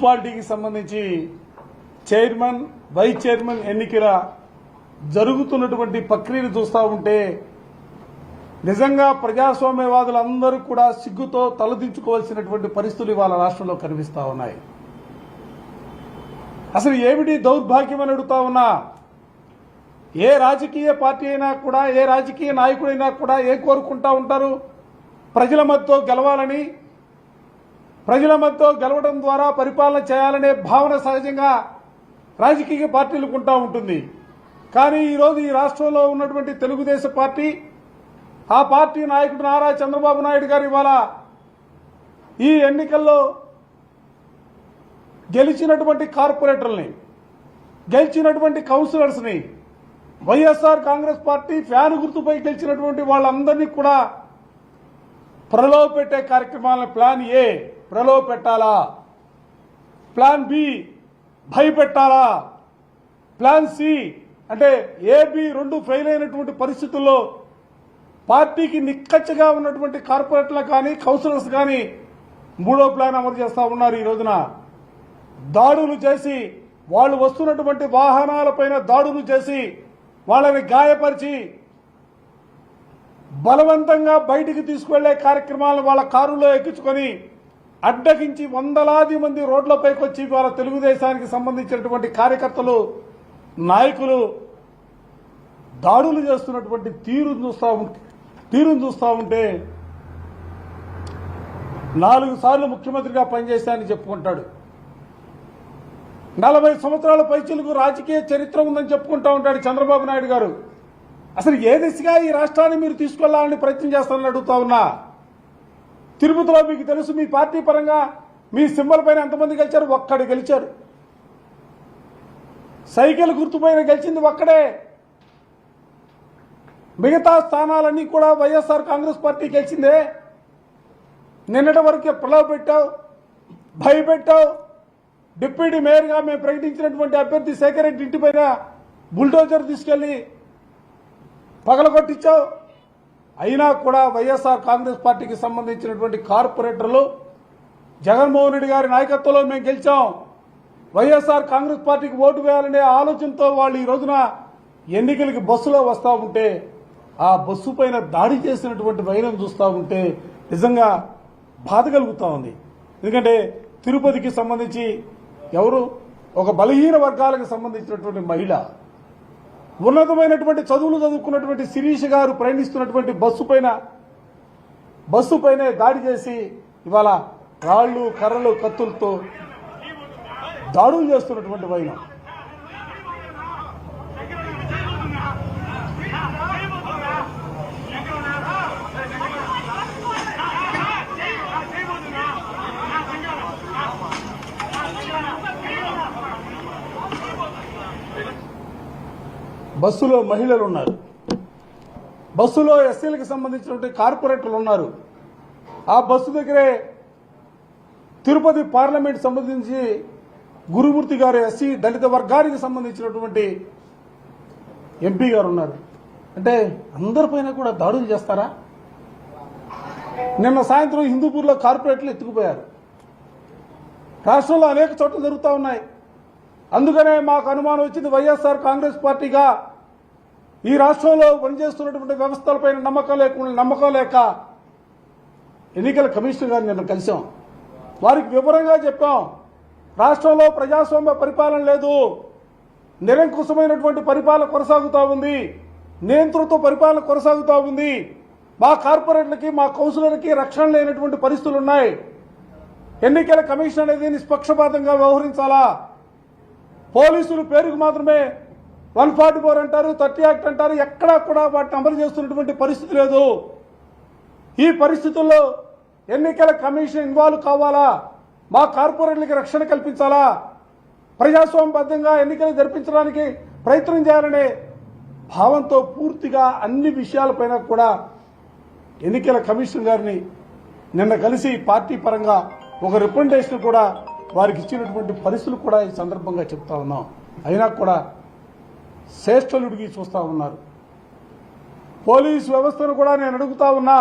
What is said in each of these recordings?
మున్సిపాలిటీకి సంబంధించి chairman vice chairman ఎన్నికల జరుగుతున్నటువంటి ప్రక్రియను చూస్తూ ఉంటే నిజంగా ప్రజాస్వామ్యవాదులందరూ కూడా సిగ్గుతో తలదించుకోవాల్సినటువంటి పరిస్థితులు ఇవాళ రాష్ట్రంలో కనిపిస్తూ ఉన్నాయి. అసలు ఏమిటి దౌర్భాగ్యం అని అడుగుతా ఉన్నా? ఏ రాజకీయ పార్టీ అయినా కూడా ఏ రాజకీయ నాయకుడైనా కూడా ఏ కోరుకుంటా ఉంటారు? ప్రజల మధ్యతో గెలవాలని ప్రజల మధ్యతో గెలవడం ద్వారా పరిపాలన చేయాలనే భావన సహజంగా రాజకీయ పార్టీలకు ఉంటా ఉంటుంది. కానీ ఈరోజు ఈ రాష్ట్రంలో ఉన్నటువంటి తెలుగుదేశం పార్టీ ఆ పార్టీ నాయకుడు నారా చంద్రబాబు నాయుడు గారు ఇవాళ ఈ ఎన్నికల్లో గెలిచినటువంటి కార్పొరేటర్ని గెలిచినటువంటి కౌన్సిలర్స్ని వైఎస్ఆర్ కాంగ్రెస్ పార్టీ ఫ్యాన్ గుర్తుపై గెలిచినటువంటి వాళ్ళందరినీ కూడా ప్రలోభ పెట్టే కార్యక్రమాలను ప్లాన్ ఏ ప్రలోభ పెట్టాలా ప్లాన్ బి భయపెట్టాలా? ప్లాన్ సి అంటే ఏబి రెండు ఫెయిల్ అయినటువంటి పరిస్థితుల్లో పార్టీకి నిక్కచ్చగా ఉన్నటువంటి కార్పొరేటర్లు కానీ కౌన్సిలర్స్ కానీ మూడో ప్లాన్ అమలు చేస్తూ ఉన్నారు ఈ రోజున. దాడులు చేసి వాళ్ళు వస్తున్నటువంటి వాహనాలపైన దాడులు చేసి వాళ్ళని గాయపరిచి బలవంతంగా బయటికి తీసుకువెళ్ళే కార్యక్రమాలను వాళ్ళ కారులో ఎక్కించుకొని అడ్డగించి వందలాది మంది రోడ్లపైకి వచ్చి వాళ్ళ తెలుగుదేశానికి సంబంధించినటువంటి కార్యకర్తలు నాయకులు దాడులు చేస్తున్నటువంటి తీరు చూస్తా ఉంటే తీరును చూస్తా ఉంటే నాలుగు సార్లు ముఖ్యమంత్రిగా పనిచేశానని చెప్పుకుంటాడు. నలభై సంవత్సరాల పైచులకు రాజకీయ చరిత్ర ఉందని చెప్పుకుంటా ఉంటాడు చంద్రబాబు నాయుడు గారు. అసలు ఏ దిశగా ఈ రాష్ట్రాన్ని మీరు తీసుకెళ్ళాలని ప్రయత్నం చేస్తానని అడుగుతా ఉన్నా? తిరుపతిలో మీకు తెలుసు మీ పార్టీ పరంగా మీ సింబల్ పైన ఎంతమంది గెలిచారు? ఒక్కడు గెలిచారు. సైకిల్ గుర్తుపైన గెలిచింది ఒక్కడే. మిగతా స్థానాలన్నీ కూడా వైఎస్ఆర్ కాంగ్రెస్ పార్టీ గెలిచిందే. నిన్నటి వరకే పిలవ పెట్టావు భయపెట్టావు. డిప్యూటీ మేయర్గా మేము ప్రకటించినటువంటి అభ్యర్థి శేఖర్ రెడ్డి ఇంటిపైన బుల్డోజర్ తీసుకెళ్ళి పగలగొట్టించావు. అయినా కూడా వైఎస్ఆర్ కాంగ్రెస్ పార్టీకి సంబంధించినటువంటి కార్పొరేటర్లు జగన్మోహన్ రెడ్డి గారి నాయకత్వంలో మేము గెలిచాం. వైఎస్ఆర్ కాంగ్రెస్ పార్టీకి ఓటు వేయాలనే ఆలోచనతో వాళ్ళు ఈ రోజున ఎన్నికలకి బస్సులో వస్తూ ఉంటే ఆ బస్సు పైన దాడి చేసినటువంటి వైరం చూస్తూ ఉంటే నిజంగా బాధ కలుగుతూ ఉంది. ఎందుకంటే తిరుపతికి సంబంధించి ఎవరు? ఒక బలహీన వర్గాలకు సంబంధించినటువంటి మహిళ. ఉన్నతమైనటువంటి చదువులు చదువుకున్నటువంటి శిరీష్ గారు ప్రయాణిస్తున్నటువంటి బస్సు పైన బస్సు పైనే దాడి చేసి ఇవాళ రాళ్ళు కర్రలు కత్తులతో దాడులు చేస్తున్నటువంటి వైనం బస్సులో మహిళలు ఉన్నారు. బస్సులో ఎస్సీలకు సంబంధించినటువంటి కార్పొరేటర్లు ఉన్నారు. ఆ బస్సు దగ్గరే తిరుపతి పార్లమెంట్ సంబంధించి గురుమూర్తి గారు ఎస్సీ దళిత వర్గానికి సంబంధించినటువంటి ఎంపీ గారు ఉన్నారు. అంటే అందరిపైన కూడా దాడులు చేస్తారా? నిన్న సాయంత్రం హిందూపూర్లో కార్పొరేట్లు ఎత్తుకుపోయారు. రాష్ట్రంలో అనేక చోట్ల జరుగుతూ ఉన్నాయి. అందుకనే మాకు అనుమానం వచ్చింది వైఎస్ఆర్ కాంగ్రెస్ పార్టీగా ఈ రాష్ట్రంలో పనిచేస్తున్నటువంటి వ్యవస్థలపైన నమ్మకం లేకుండా నమ్మకం లేక ఎన్నికల కమిషనర్ గారిని నిన్న కలిసాం. వారికి వివరంగా చెప్పాం. రాష్ట్రంలో ప్రజాస్వామ్య పరిపాలన లేదు. నిరంకుశమైనటువంటి పరిపాలన కొనసాగుతూ ఉంది. నియంతృత్వ పరిపాలన కొనసాగుతూ ఉంది. మా కార్పొరేట్లకి మా కౌన్సిలర్కి రక్షణ లేనటువంటి పరిస్థితులు ఉన్నాయి. ఎన్నికల కమిషన్ అనేది నిష్పక్షపాతంగా వ్యవహరించాలా? పోలీసులు పేరుకు మాత్రమే వన్ ఫార్టీ ఫోర్ అంటారు థర్టీ యాక్ట్ అంటారు ఎక్కడా కూడా వాటిని అమలు చేస్తున్నటువంటి పరిస్థితి లేదు. ఈ పరిస్థితుల్లో ఎన్నికల కమిషన్ ఇన్వాల్వ్ కావాలా? మా కార్పొరేట్లకి రక్షణ కల్పించాలా? ప్రజాస్వామ్యబద్ధంగా ఎన్నికలు జరిపించడానికి ప్రయత్నం చేయాలనే భావంతో పూర్తిగా అన్ని విషయాలపైన కూడా ఎన్నికల కమిషన్ గారిని నిన్న కలిసి పార్టీ పరంగా ఒక రిప్రజెంటేషన్ కూడా వారికి ఇచ్చినటువంటి పరిస్థితులు కూడా ఈ సందర్భంగా చెప్తా ఉన్నాం. అయినా కూడా శ్రేష్ఠలుడికి చూస్తా ఉన్నారు. పోలీస్ వ్యవస్థను కూడా నేను అడుగుతా ఉన్నా.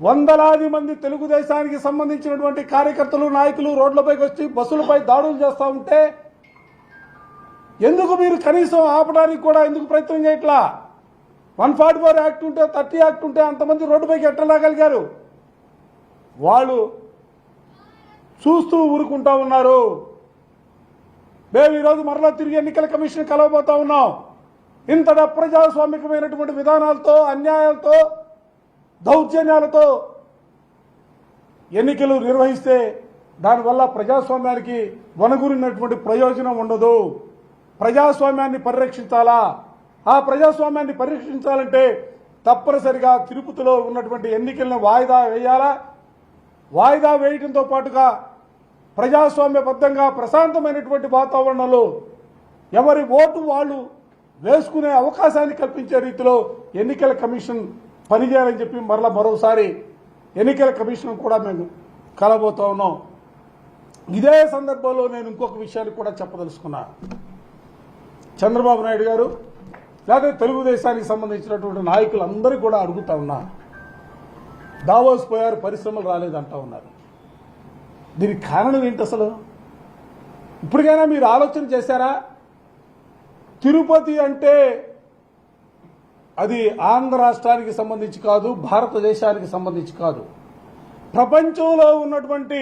వందలాది మంది తెలుగుదేశానికి సంబంధించినటువంటి కార్యకర్తలు నాయకులు రోడ్లపైకి వచ్చి బస్సులపై దాడులు చేస్తూ ఉంటే ఎందుకు మీరు కనీసం ఆపడానికి కూడా ఎందుకు ప్రయత్నం చేయట్లా? వన్ ఫార్టీ ఫోర్ యాక్ట్ ఉంటే థర్టీ యాక్ట్ ఉంటే అంతమంది రోడ్డుపైకి ఎట్టలాగలిగారు. వాళ్ళు చూస్తూ ఊరుకుంటా ఉన్నారు. మేము ఈరోజు మరలా తిరిగి ఎన్నికల కమిషన్ కలవబోతా ఉన్నాం. ఇంతట ప్రజాస్వామికమైనటువంటి విధానాలతో అన్యాయాలతో దౌర్జన్యాలతో ఎన్నికలు నిర్వహిస్తే దానివల్ల ప్రజాస్వామ్యానికి వనగురినటువంటి ప్రయోజనం ఉండదు. ప్రజాస్వామ్యాన్ని పరిరక్షించాలా? ఆ ప్రజాస్వామ్యాన్ని పరిరక్షించాలంటే తప్పనిసరిగా తిరుపతిలో ఉన్నటువంటి ఎన్నికలను వాయిదా వేయాలా? వాయిదా వేయడంతో పాటుగా ప్రజాస్వామ్యబద్ధంగా ప్రశాంతమైనటువంటి వాతావరణంలో ఎవరి ఓటు వాళ్ళు వేసుకునే అవకాశాన్ని కల్పించే రీతిలో ఎన్నికల కమిషన్ పనిచేయాలని చెప్పి మరలా మరోసారి ఎన్నికల కమిషన్ కూడా మేము కలబోతా ఉన్నాం. ఇదే సందర్భంలో నేను ఇంకొక విషయాన్ని కూడా చెప్పదలుచుకున్నా. చంద్రబాబు నాయుడు గారు లేదా తెలుగుదేశానికి సంబంధించినటువంటి నాయకులందరూ కూడా అడుగుతా ఉన్నా దావోస్ పోయారు పరిశ్రమలు రాలేదంటా ఉన్నారు. దీనికి కారణం ఏంటి అసలు? ఇప్పటికైనా మీరు ఆలోచన చేశారా? తిరుపతి అంటే అది ఆంధ్ర రాష్ట్రానికి సంబంధించి కాదు భారతదేశానికి సంబంధించి కాదు. ప్రపంచంలో ఉన్నటువంటి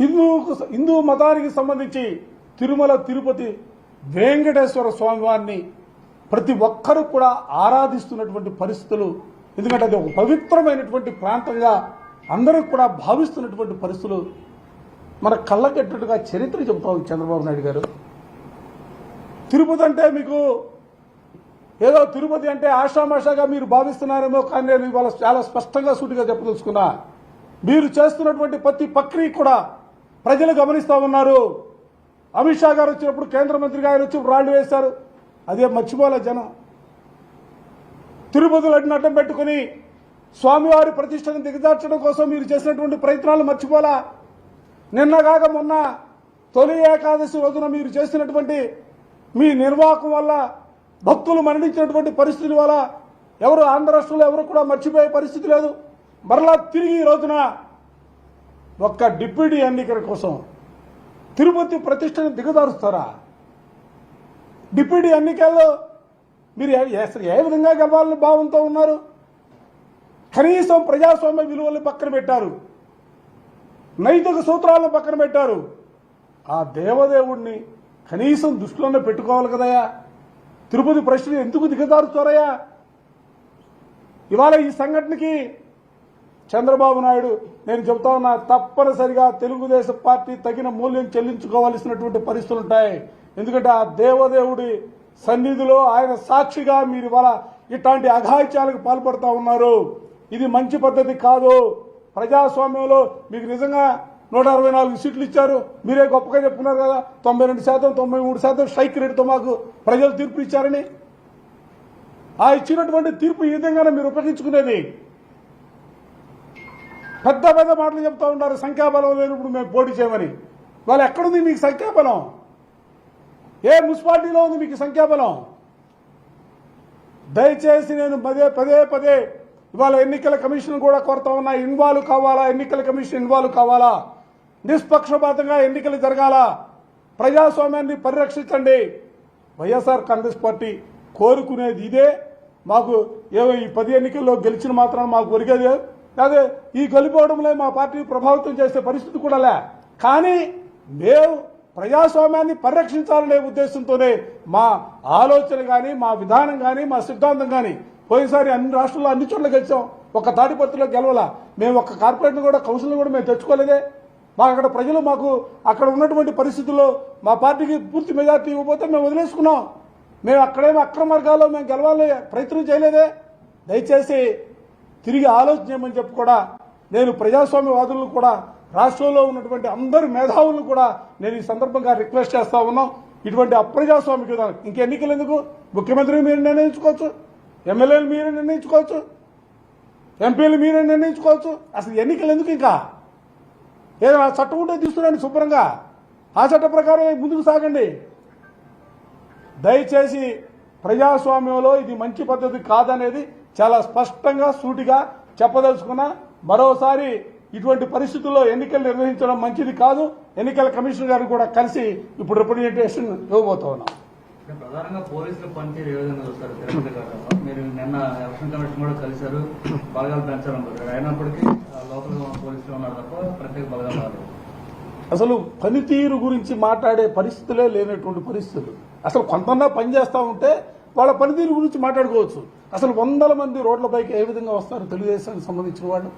హిందూ హిందూ మతానికి సంబంధించి తిరుమల తిరుపతి వెంకటేశ్వర స్వామి వారిని ప్రతి ఒక్కరూ కూడా ఆరాధిస్తున్నటువంటి పరిస్థితులు. ఎందుకంటే అది ఒక పవిత్రమైనటువంటి ప్రాంతంగా అందరూ కూడా భావిస్తున్నటువంటి పరిస్థితులు మన కళ్ళకట్టుగా చరిత్ర చెబుతా ఉంది చంద్రబాబు నాయుడు గారు. తిరుపతి అంటే మీకు ఏదో తిరుపతి అంటే ఆషామాషాగా మీరు భావిస్తున్నారేమో కానీ నేను ఇవాళ చాలా స్పష్టంగా సూటిగా చెప్పదలుచుకున్నా. మీరు చేస్తున్నటువంటి ప్రతి ప్రక్రియ కూడా ప్రజలు గమనిస్తూ ఉన్నారు. అమిత్ షా గారు వచ్చినప్పుడు కేంద్ర మంత్రి గారు వచ్చి రాళ్ళు వేశారు. అదే మర్చిపోలే జనం. తిరుపతిలో అడ్డం పెట్టుకుని స్వామివారి ప్రతిష్టను దిగజార్చడం కోసం మీరు చేసినటువంటి ప్రయత్నాలు మర్చిపోలా. నిన్నగాక మొన్న తొలి ఏకాదశి రోజున మీరు చేసినటువంటి మీ నిర్వాహకం వల్ల భక్తులు మరణించినటువంటి పరిస్థితి వల్ల ఎవరు ఆంధ్ర రాష్ట్రంలో ఎవరు కూడా మర్చిపోయే పరిస్థితి లేదు. మరలా తిరిగి ఈ రోజున ఒక్క డిప్యూటీ ఎన్నికల కోసం తిరుపతి ప్రతిష్టను దిగదారుస్తారా డిప్యూటీ ఎన్నికల్లో మీరు ఏ- అసలు ఏ విధంగా గెలవాలని భావంతో ఉన్నారు? కనీసం ప్రజాస్వామ్య విలువలు పక్కన పెట్టారు. నైతిక సూత్రాలను పక్కన పెట్టారు. ఆ దేవదేవుణ్ణి కనీసం దృష్టిలోనే పెట్టుకోవాలి కదయా తిరుపతి ప్రశ్న ఎందుకు దిగజారుతారయ్యా ఇవాళ ఈ సంఘటనకి చంద్రబాబు నాయుడు నేను చెబుతా ఉన్నా తప్పనిసరిగా తెలుగుదేశం పార్టీ తగిన మూల్యం చెల్లించుకోవాల్సినటువంటి పరిస్థితులు ఉంటాయి. ఎందుకంటే ఆ దేవదేవుడి సన్నిధిలో ఆయన సాక్షిగా మీరు ఇవాళ ఇట్లాంటి అఘాయిత్యాలకు పాల్పడుతూ ఉన్నారు. ఇది మంచి పద్ధతి కాదు. ప్రజాస్వామ్యంలో మీకు నిజంగా నూట అరవై నాలుగు సీట్లు ఇచ్చారు. మీరే గొప్పగా చెప్పుకున్నారు కదా తొంభై రెండు శాతం తొంభై మూడు శాతం స్ట్రైక్ రేటుతో మాకు ప్రజలు తీర్పు ఇచ్చారని. ఆ ఇచ్చినటువంటి తీర్పు ఈ విధంగానే మీరు ఉపయోగించుకునేది. పెద్ద పెద్ద మాటలు చెప్తా ఉంటారు సంఖ్యాబలం లేనప్పుడు మేము పోటీ చేయమని. వాళ్ళు ఎక్కడుంది మీకు సంఖ్యాబలం? ఏ మున్సిపాలిటీలో ఉంది మీకు సంఖ్యాబలం? దయచేసి నేను పదే పదే పదే ఇవాళ ఎన్నికల కమిషన్ కూడా కొరత ఉన్నా ఇన్వాల్వ్ కావాలా? ఎన్నికల కమిషన్ ఇన్వాల్వ్ కావాలా? నిష్పక్షపాతంగా ఎన్నికలు జరగాల? ప్రజాస్వామ్యాన్ని పరిరక్షించండి. వైఎస్ఆర్ కాంగ్రెస్ పార్టీ కోరుకునేది ఇదే. మాకు ఏమో ఈ పది ఎన్నికల్లో గెలిచిన మాత్రం మాకు ఒరిగేదే. అదే ఈ గెలిపోవడంలో మా పార్టీ ప్రభావితం చేసే పరిస్థితి కూడా లే. కానీ మేము ప్రజాస్వామ్యాన్ని పరిరక్షించాలనే ఉద్దేశంతోనే మా ఆలోచన కానీ మా విధానం కానీ మా సిద్ధాంతం కానీ పోయినసారి అన్ని రాష్ట్రాల్లో అన్ని చోట్ల గెలిచాం. ఒక తాడిపత్రిలో గెలవాల. మేము ఒక కార్పొరేట్ను కూడా కౌన్సిల్ కూడా మేము తెచ్చుకోలేదే. మాకు అక్కడ ప్రజలు మాకు అక్కడ ఉన్నటువంటి పరిస్థితుల్లో మా పార్టీకి పూర్తి మెజార్టీ ఇవ్వకపోతే మేము వదిలేసుకున్నాం. మేము అక్కడేమో అక్రమ మార్గాల్లో మేము గెలవాలి ప్రయత్నం చేయలేదే. దయచేసి తిరిగి ఆలోచన చేయమని చెప్పి కూడా నేను ప్రజాస్వామ్యవాదులను కూడా రాష్ట్రంలో ఉన్నటువంటి అందరు మేధావులను కూడా నేను ఈ సందర్భంగా రిక్వెస్ట్ చేస్తా ఉన్నాం. ఇటువంటి అప్రజాస్వామిక విధానం. ఇంకెన్నికలు ఎందుకు? ముఖ్యమంత్రిని మీరు నిర్ణయించుకోవచ్చు. ఎమ్మెల్యేలు మీరే నిర్ణయించుకోవచ్చు. ఎంపీలు మీరే నిర్ణయించుకోవచ్చు. అసలు ఎన్నికలు ఎందుకు ఇంకా? ఏదైనా చట్టం ఉంటే తీసుకురండి శుభ్రంగా. ఆ చట్ట ప్రకారం ముందుకు సాగండి. దయచేసి ప్రజాస్వామ్యంలో ఇది మంచి పద్ధతి కాదనేది చాలా స్పష్టంగా సూటిగా చెప్పదలుచుకున్నా మరోసారి ఇటువంటి పరిస్థితుల్లో ఎన్నికలు నిర్వహించడం మంచిది కాదు. ఎన్నికల కమిషనర్ గారిని కూడా కలిసి ఇప్పుడు రిప్రజెంటేషన్ ఇవ్వబోతా ఉన్నాం. ప్రధానంగా పోలీసులు పనితీరు ఏ విధంగా చూస్తారు? తిరుపతి మీరు నిన్న ఎలక్షన్ కమిషన్ కూడా కలిశారు బలగాలు పెంచాలనుకుంటారు అయినప్పటికీ ఆ, పోలీసులు ఉన్నారు తప్ప ప్రత్యేక బలగాలు రాలేదు. అసలు పనితీరు గురించి మాట్లాడే పరిస్థితులే లేనటువంటి పరిస్థితులు. అసలు కొంతన్నా పని చేస్తూ ఉంటే వాళ్ళ పనితీరు గురించి మాట్లాడుకోవచ్చు. అసలు వందల మంది రోడ్లపైకి ఏ విధంగా వస్తారు? తెలుగుదేశానికి సంబంధించిన వాళ్ళు?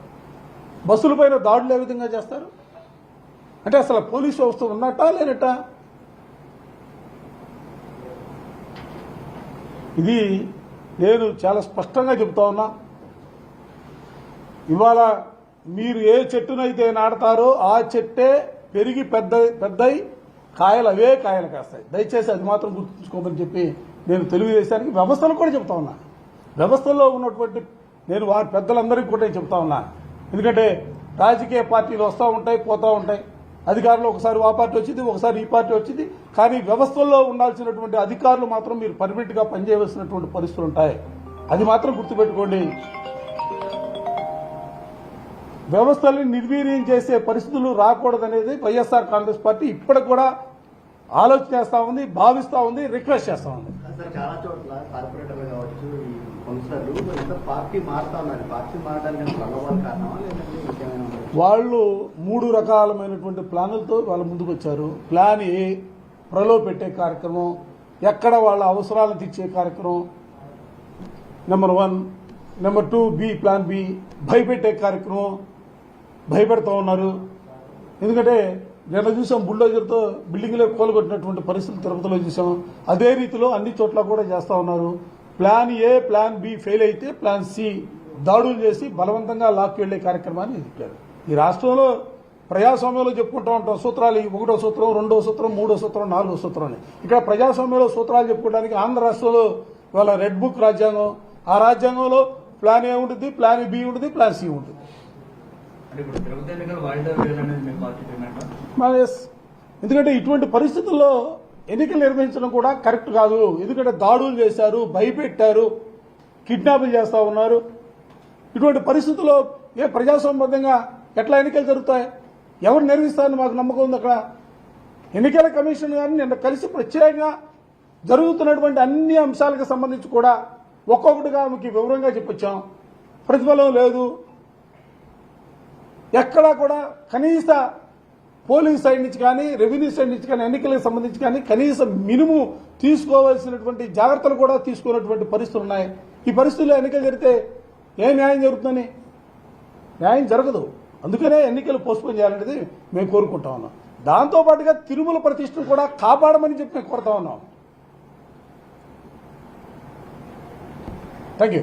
బస్సులపైన దాడులు ఏ విధంగా చేస్తారు? అంటే అసలు పోలీస్ వ్యవస్థ ఉన్నట్టా లేనట్టా? ఇది నేను చాలా స్పష్టంగా చెప్తా ఉన్నా. ఇవాళ మీరు ఏ చెట్టునైతే నాడతారో ఆ చెట్టే పెరిగి పెద్ద పెద్దయి కాయలు అవే కాయలు కాస్తాయి. దయచేసి అది మాత్రం గుర్తుంచుకోమని చెప్పి నేను తెలుగుదేశానికి వ్యవస్థలు కూడా చెప్తా ఉన్నా. వ్యవస్థల్లో ఉన్నటువంటి నేను వారి పెద్దలందరికీ కూడా చెప్తా ఉన్నా. ఎందుకంటే రాజకీయ పార్టీలు వస్తూ ఉంటాయి పోతూ ఉంటాయి. అధికారులు ఒకసారి ఆ పార్టీ వచ్చింది ఒకసారి ఈ పార్టీ వచ్చింది. కానీ వ్యవస్థల్లో ఉండాల్సినటువంటి అధికారులు మాత్రం మీరు పర్మిట్గా పనిచేయవలసినటువంటి పరిస్థితులు ఉంటాయి. అది మాత్రం గుర్తుపెట్టుకోండి. వ్యవస్థల్ని నిర్వీర్యం చేసే పరిస్థితులు రాకూడదనేది వైఎస్ఆర్ కాంగ్రెస్ పార్టీ ఇప్పటికి కూడా ఆలోచన చేస్తా ఉంది భావిస్తా ఉంది రిక్వెస్ట్ చేస్తా ఉంది. సార్ చాలా చోట్ల కార్పొరేటర్లు కావచ్చు ఈ కౌన్సిలర్లు ఇంకా పార్టీ మారుతా ఉన్నారు. పార్టీ మారడానికి ప్రలోభాలు కారణమా? లేదంటే ఇంకేమైనా ఉందా? వాళ్ళు మూడు రకాలమైనటువంటి ప్లాన్లతో వాళ్ళ ముందుకు వచ్చారు ప్లాన్ ఏ ప్రలో పెట్టే కార్యక్రమం ఎక్కడ వాళ్ళ అవసరాలను తీర్చే కార్యక్రమం number one. Number two B plan B భయపెట్టే కార్యక్రమం భయపెడతా ఉన్నారు. ఎందుకంటే నిన్న చూసాం బుల్డోజర్తో బిల్డింగ్లో కోలుగొట్టినటువంటి పరిస్థితులు తిరుపతిలో చూసాం. అదే రీతిలో అన్ని చోట్ల కూడా చేస్తూ ఉన్నారు. Plan A plan B fail అయితే ప్లాన్ సి దాడులు చేసి బలవంతంగా లాక్కి వెళ్ళే కార్యక్రమాన్ని చెప్పారు. ఈ రాష్ట్రంలో ప్రజాస్వామ్యంలో చెప్పుకుంటూ ఉంటాం సూత్రాలు ఒకటో సూత్రం రెండో సూత్రం మూడో సూత్రం నాలుగో సూత్రం అని. ఇక్కడ ప్రజాస్వామ్యంలో సూత్రాలు చెప్పుకోవడానికి ఆంధ్ర రాష్ట్రంలో వాళ్ళ రెడ్ బుక్ రాజ్యాంగం ఆ రాజ్యాంగంలో ప్లాన్ ఏ ఉంటుంది ప్లాన్ బి ఉంటుంది ప్లాన్ సి ఉంటుంది. ఎందుకంటే ఇటువంటి పరిస్థితుల్లో ఎన్నికలు నిర్వహించడం కూడా కరెక్ట్ కాదు. ఎందుకంటే దాడులు చేశారు భయపెట్టారు కిడ్నాపులు చేస్తా ఉన్నారు. ఇటువంటి పరిస్థితుల్లో ఏ ప్రజాస్వామ్యబద్ధంగా ఎట్లా ఎన్నికలు జరుగుతాయి? ఎవరు నిర్వహిస్తారని మాకు నమ్మకం ఉంది అక్కడ. ఎన్నికల కమిషన్ గారిని నిన్న కలిసి ప్రత్యేకంగా జరుగుతున్నటువంటి అన్ని అంశాలకు సంబంధించి కూడా ఒక్కొక్కటిగా మీకు వివరంగా చెప్పొచ్చాం. ప్రతిఫలం లేదు. ఎక్కడా కూడా కనీస పోలీస్ సైడ్ నుంచి కానీ రెవెన్యూ సైడ్ నుంచి కానీ ఎన్నికలకు సంబంధించి కానీ కనీసం మినుము తీసుకోవాల్సినటువంటి జాగ్రత్తలు కూడా తీసుకున్నటువంటి పరిస్థితులు ఉన్నాయి. ఈ పరిస్థితుల్లో ఎన్నికలు జరిగితే ఏ న్యాయం జరుగుతుందని? న్యాయం జరగదు. అందుకనే ఎన్నికలు పోస్ట్పోన్ చేయాలనేది మేము కోరుకుంటా ఉన్నాం. దాంతో పాటుగా తిరుమల ప్రతిష్టను కూడా కాపాడమని చెప్పి మేము కోరుతా ఉన్నాం. Thank you